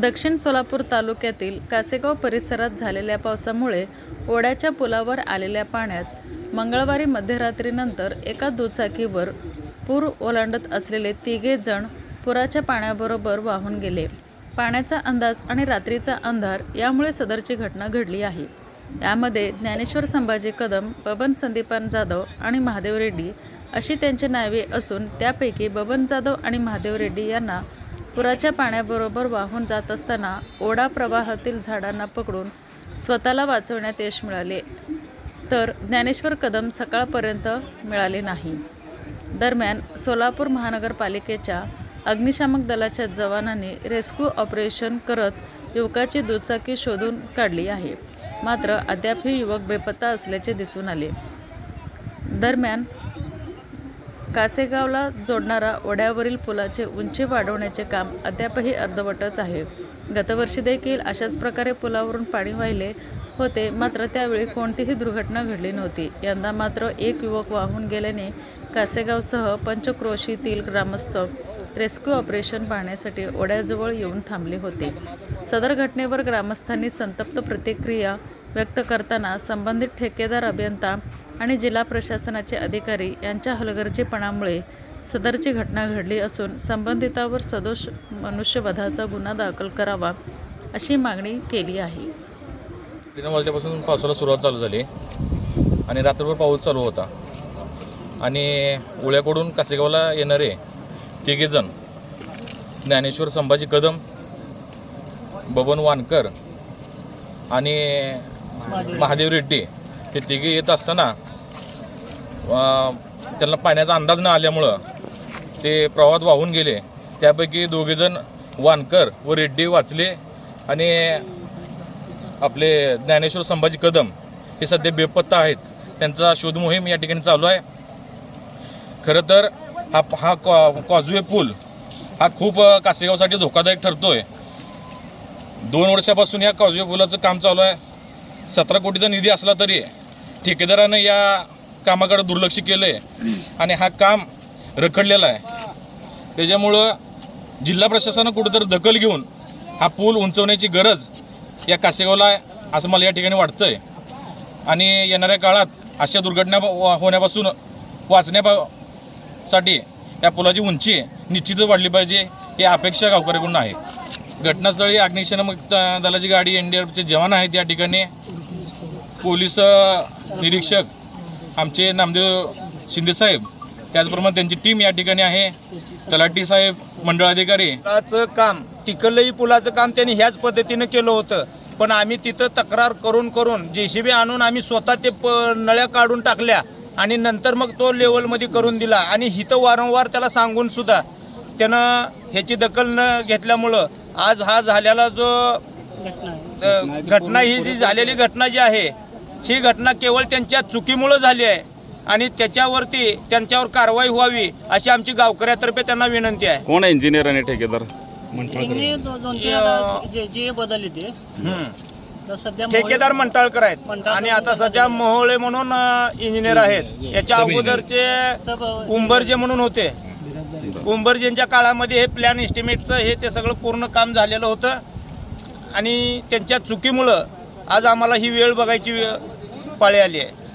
दक्षिण सोलापूर तालुक्यातील कासेगाव परिसरात झालेल्या पावसामुळे ओढ्याच्या पुलावर आलेल्या पाण्यात मंगळवारी मध्यरात्रीनंतर एका दुचाकीवर पूर ओलांडत असलेले तिघे जण पुराच्या पाण्याबरोबर वाहून गेले. पाण्याचा अंदाज आणि रात्रीचा अंधार यामुळे सदरची घटना घडली आहे. यामध्ये ज्ञानेश्वर संभाजी कदम बबन संदीपान जाधव आणि महादेव रेड्डी अशी त्यांची नावे असून त्यापैकी बबन जाधव आणि महादेव रेड्डी यांना पुराच्या पाण्याबरोबर वाहून जात असताना ओढा प्रवाहातील झाडांना पकडून स्वतःला वाचवण्यात यश मिळाले. तर ज्ञानेश्वर कदम सकाळपर्यंत मिळाले नाही. दरम्यान सोलापूर महानगरपालिकेच्या अग्निशामक दलाच्या जवानांनी रेस्क्यू ऑपरेशन करत युवकाची दुचाकी शोधून काढली आहे. मात्र अद्यापही युवक बेपत्ता असल्याचे दिसून आले. दरम्यान कासेगावला जोडणारा ओढ्यावरील पुलाचे उंची वाढवण्याचे काम अद्यापही अर्धवटच आहे. गतवर्षी देखील अशाच प्रकारे पुलावरून पाणी वाहिले होते मात्र त्यावेळी कोणतीही दुर्घटना घडली नव्हती. यंदा मात्र एक युवक वाहून गेल्याने कासेगावसह पंचक्रोशीतील ग्रामस्थ रेस्क्यू ऑपरेशन पाहण्यासाठी ओढ्याजवळ येऊन थांबले होते. सदर घटनेवर ग्रामस्थांनी संतप्त प्रतिक्रिया व्यक्त करताना संबंधित ठेकेदार अभियंता आणि जिल्हा प्रशासनाचे अधिकारी यांच्या हलगर्जीपणामुळे सदरची घटना घडली असून संबंधितावर सदोष मनुष्यवधाचा गुन्हा दाखल करावा अशी मागणी केली आहे. तीन वाजल्यापासून पावसाला सुरुवात चालू झाली आणि रात्रभर पाऊस चालू होता. आणि उळ्याकडून कासेगावला येणारे तिघेजण ज्ञानेश्वर संभाजी कदम बबन वानकर आणि महादेव रेड्डी हे तिघे येत असताना त्यांना पाण्याचा अंदाज न आल्यामुळं ते प्रवाहात वाहून गेले. त्यापैकी दोघेजण वानकर व रेड्डी वाचले आणि आपले ज्ञानेश्वर संभाजी कदम हे सध्या बेपत्ता आहेत. त्यांचा शोध मोहीम या ठिकाणी चालू आहे. खरं तर हा हा कॉ कॉजवे पूल हा खूप कासेगावसाठी धोकादायक ठरतो आहे दोन वर्षापासून या कॉजवे पुलाचं काम चालू आहे. सतरा कोटीचा निधी असला तरी ठेकेदारानं या कामाकडे दुर्लक्ष केलं आहे आणि हा काम रखडलेला आहे. त्याच्यामुळं जिल्हा प्रशासनानं कुठेतरी दखल घेऊन हा पूल उंचवण्याची गरज या कासेगावला आहे असं मला या ठिकाणी वाटतंय. आणि येणाऱ्या काळात अशा दुर्घटना होण्यापासून वाचण्यासाठी या पुलाची उंची निश्चितच वाढली पाहिजे ही अपेक्षा गावकऱ्याकडून आहे. घटनास्थळी अग्निशमक दलाची गाडी एन डी आरचे जवान आहेत या ठिकाणी. पोलीस निरीक्षक आमचे नामदेव शिंदेसाहेब त्याचप्रमाणे त्यांची टीम या ठिकाणी आहे. तलाठी साहेब मंडळ अधिकारी पुलाचं काम टिकलई पुलाचं काम त्यांनी ह्याच पद्धतीनं केलं होतं. पण आम्ही तिथं तक्रार करून करून जेसीबी आणून आम्ही स्वतः ते प नळ्या काढून टाकल्या आणि नंतर मग तो लेवलमध्ये करून दिला. आणि हिथं वारंवार त्याला सांगून सुद्धा त्यानं ह्याची दखल न घेतल्यामुळं आज हा झालेला जो घटना ही जी झालेली घटना जी आहे ही घटना केवळ त्यांच्या चुकीमुळं झाली आहे आणि त्याच्यावरती त्यांच्यावर कारवाई व्हावी अशी आमची गावकऱ्यातर्फे त्यांना विनंती आहे. कोण आहे इंजिनियर आणि ठेकेदार? त्यांनी दो- दोन तीन या- आता जे जे बदलले ते. हम्म. तर सध्या मोहोळ- ठेकेदार मंटाळकर आहेत. मंटाळकर आणि आता सध्या मोहोळे म्हणून इंजिनियर आहेत. याच्या अगोदरचे सब उंबरजे म्हणून होते. उंबरजेंच्या काळामध्ये हे प्लॅन एस्टिमेटचं हे ते सगळं पूर्ण काम झालेलं होतं. आणि त्यांच्या चुकीमुळं आज आम्हाला ही वेळ बघायची वेळ पाळी आली आहे.